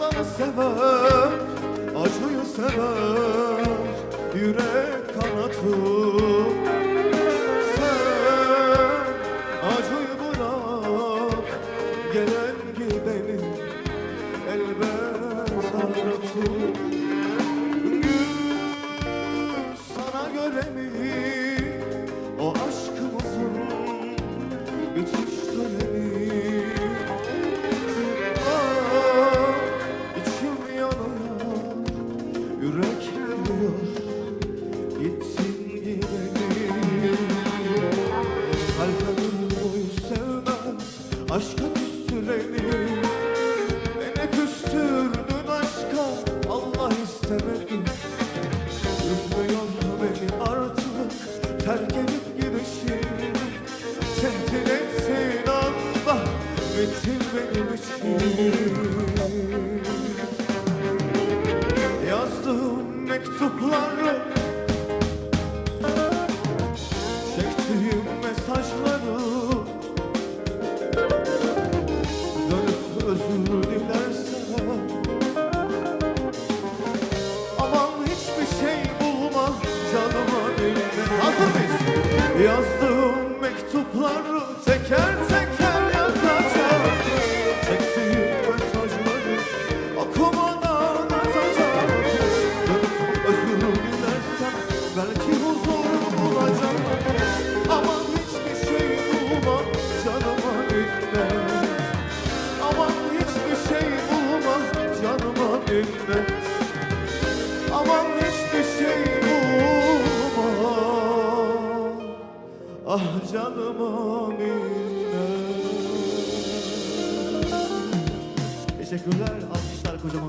Yalanı sever, acıyı sever Yürek kanatı. Sen acıyı bırak Gelen gideni elbet anlatır Aşka küstüreni Beni küstürdün aşka Allah istemedi Üzmüyor beni artık? Terk edip gidişin Tehdit ettiğin anda Bittin benim için Yazdığım mektupları özür dilersen. Aman hiçbir şey bulma canıma dinle Hazır mıyız? Yazdığım mektupları teker teker yakacağım Çektiğim mesajları okumadan atacağım Dönüp özür dilersem belki huzur canıma minnet Teşekkürler, alkışlar kocaman